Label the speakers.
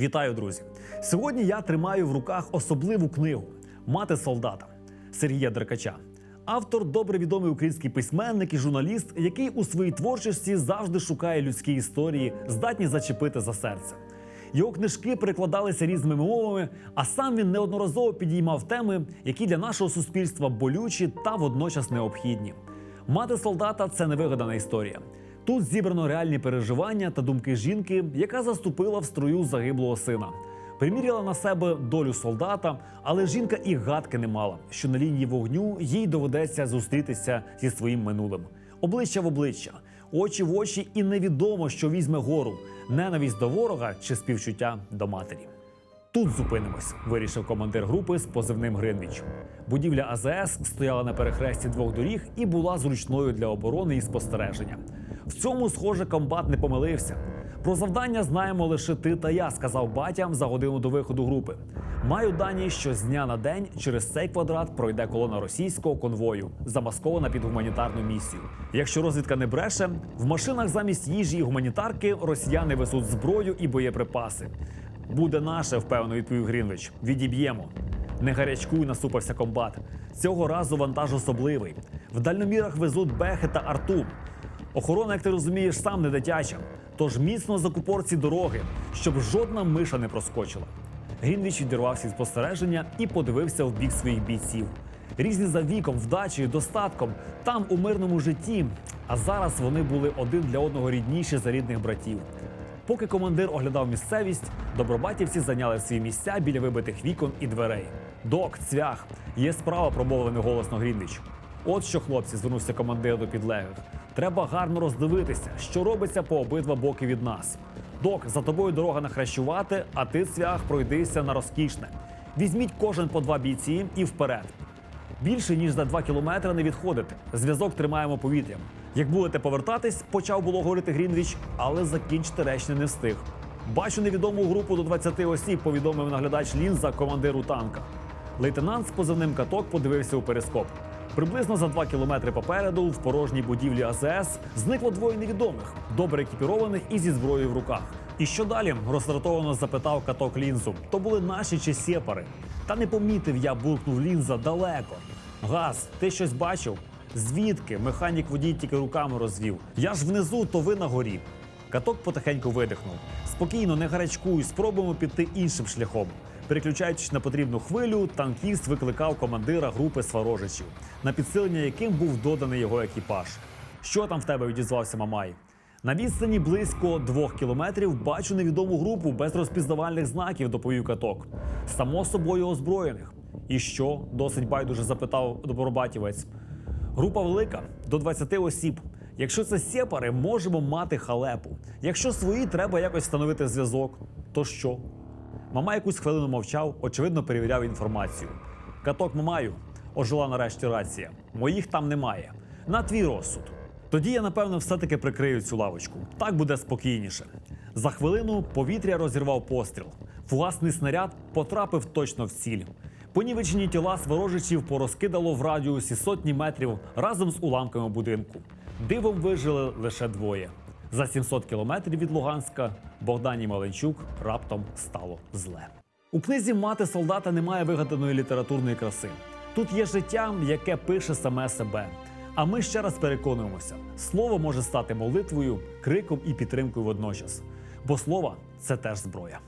Speaker 1: Вітаю, друзі! Сьогодні я тримаю в руках особливу книгу Мати солдата Сергія Деркача. Автор добре відомий український письменник і журналіст, який у своїй творчості завжди шукає людські історії, здатні зачепити за серце. Його книжки перекладалися різними мовами, а сам він неодноразово підіймав теми, які для нашого суспільства болючі та водночас необхідні. Мати солдата це невигадана історія. Тут зібрано реальні переживання та думки жінки, яка заступила в строю загиблого сина. Приміряла на себе долю солдата, але жінка і гадки не мала, що на лінії вогню їй доведеться зустрітися зі своїм минулим. Обличчя в обличчя, очі в очі, і невідомо, що візьме гору ненависть до ворога чи співчуття до матері. Тут зупинимось, вирішив командир групи з позивним Гринвіч. Будівля АЗС стояла на перехресті двох доріг і була зручною для оборони і спостереження. В цьому, схоже, комбат не помилився. Про завдання знаємо лише ти та я, сказав батям за годину до виходу групи. Маю дані, що з дня на день через цей квадрат пройде колона російського конвою, замаскована під гуманітарну місію. Якщо розвідка не бреше, в машинах замість їжі і гуманітарки росіяни везуть зброю і боєприпаси. Буде наше, впевнено відповів Грінвич. Відіб'ємо. Не гарячкуй, насупився комбат. Цього разу вантаж особливий. В дальномірах везуть бехи та арту. Охорона, як ти розумієш, сам не дитяча. Тож міцно закупор ці дороги, щоб жодна миша не проскочила. Грінвіч відірвався від спостереження і подивився в бік своїх бійців. Різні за віком, вдачею, достатком, там у мирному житті. А зараз вони були один для одного рідніші за рідних братів. Поки командир оглядав місцевість, добробатівці зайняли свої місця біля вибитих вікон і дверей. Док, цвях, є справа, промовлений голосно Грінвіч. От що, хлопці, звернувся командир до підлеглих. Треба гарно роздивитися, що робиться по обидва боки від нас. Док, за тобою дорога на хрещувати, а ти, цвях, пройдися на розкішне. Візьміть кожен по два бійці і вперед. Більше ніж за два кілометри не відходити. Зв'язок тримаємо повітрям. Як будете повертатись, почав було говорити Грінвіч, але закінчити речення не встиг. Бачу невідому групу до 20 осіб, повідомив наглядач Лінза командиру танка. Лейтенант з позивним каток подивився у перископ. Приблизно за два кілометри попереду, в порожній будівлі АЗС, зникло двоє невідомих, добре екіпірованих і зі зброєю в руках. І що далі? роздратовано запитав каток лінзу. То були наші чи сєпари. Та не помітив я, буркнув лінза далеко. Газ, ти щось бачив? Звідки? Механік водій тільки руками розвів. Я ж внизу, то ви на горі. Каток потихеньку видихнув. Спокійно, не гарячкуй, спробуємо піти іншим шляхом. Переключаючись на потрібну хвилю, танкіст викликав командира групи сварожичів, на підсилення яким був доданий його екіпаж. Що там в тебе відізвався Мамай? На відстані близько двох кілометрів бачу невідому групу без розпізнавальних знаків, доповів каток. Само собою озброєних. І що? досить байдуже запитав добробатівець. Група велика до 20 осіб. Якщо це сєпари, можемо мати халепу. Якщо свої, треба якось встановити зв'язок. То що? Мама якусь хвилину мовчав, очевидно, перевіряв інформацію. Каток Мамаю, ожила нарешті рація. Моїх там немає. На твій розсуд. Тоді я, напевно, все-таки прикрию цю лавочку. Так буде спокійніше. За хвилину повітря розірвав постріл. Фугасний снаряд потрапив точно в ціль. Понівечені тіла сворожичів порозкидало в радіусі сотні метрів разом з уламками будинку. Дивом вижили лише двоє. За 700 кілометрів від Луганська Богдані Маленчук раптом стало зле. У книзі мати солдата немає вигаданої літературної краси. Тут є життя, яке пише саме себе. А ми ще раз переконуємося: слово може стати молитвою, криком і підтримкою водночас. Бо слово це теж зброя.